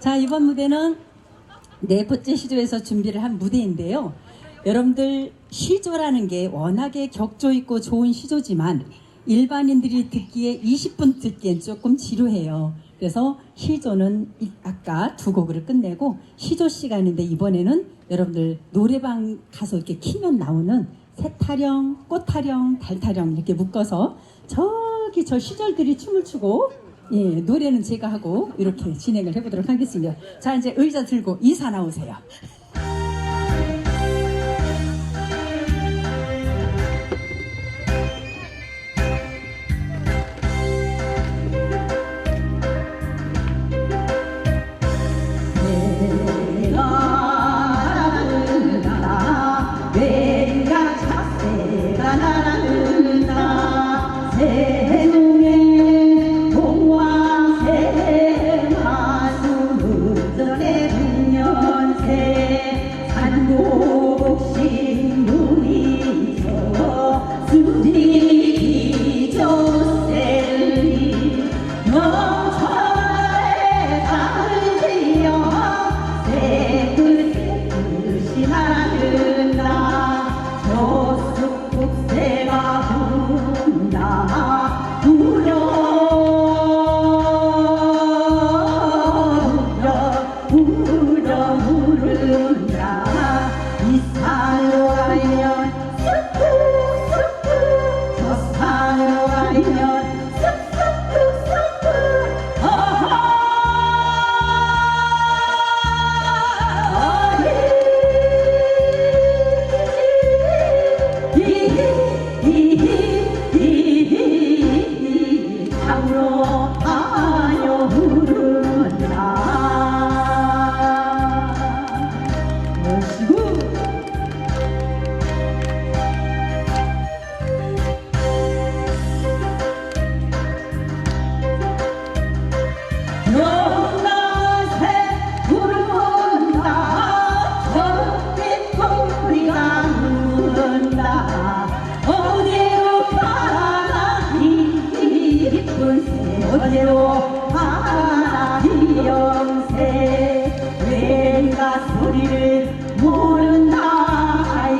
자, 이번 무대는 네 번째 시조에서 준비를 한 무대인데요. 여러분들 시조라는 게 워낙에 격조 있고 좋은 시조지만 일반인들이 듣기에 20분 듣기엔 조금 지루해요. 그래서 시조는 이- 아까 두 곡을 끝내고 시조 시간인데 이번에는 여러분들 노래방 가서 이렇게 키면 나오는 새타령, 꽃타령, 달타령 이렇게 묶어서 저기 저 시절들이 춤을 추고 예, 노래는 제가 하고 이렇게 진행을 해보도록 하겠습니다. 자, 이제 의자 들고 이사 나오세요. 你想要 가나 비영새 왠가 소리를 모른다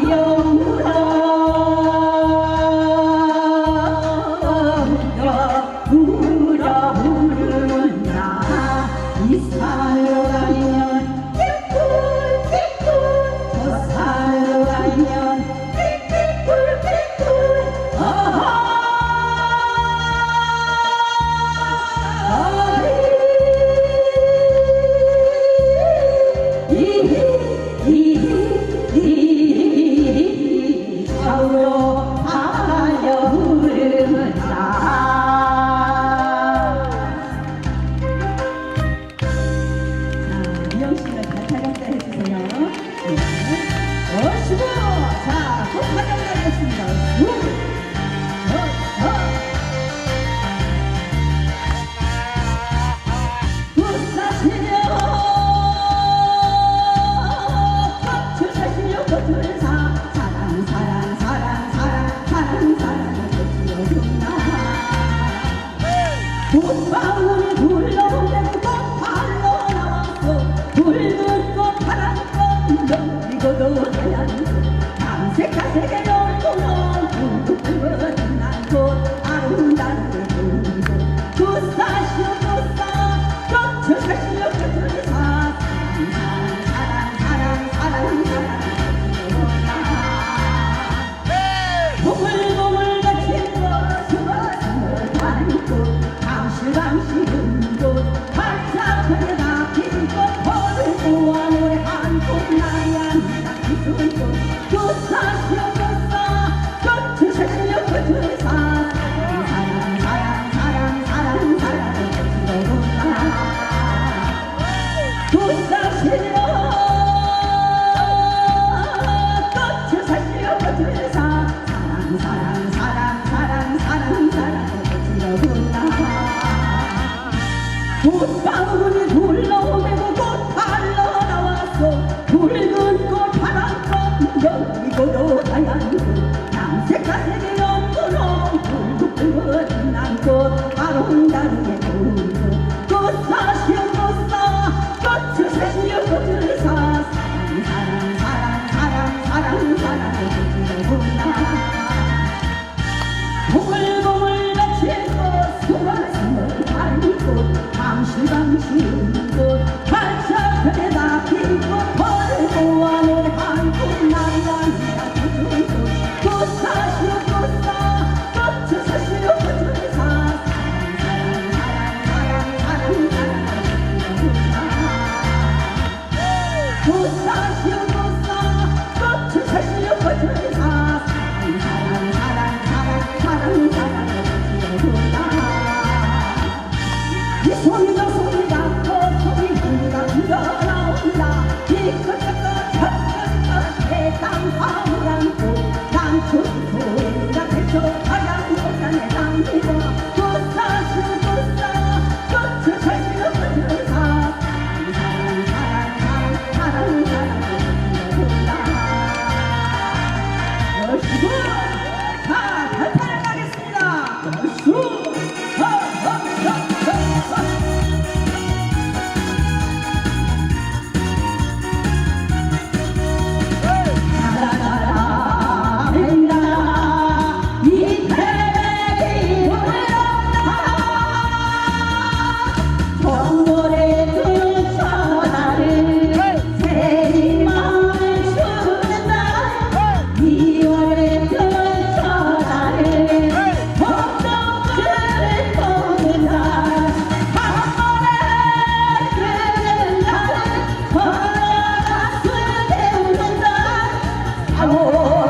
영물어 울어 부른다 이 산으로 가 넘기고도 하얀 꽃 남색 가 とあるんだね。amor.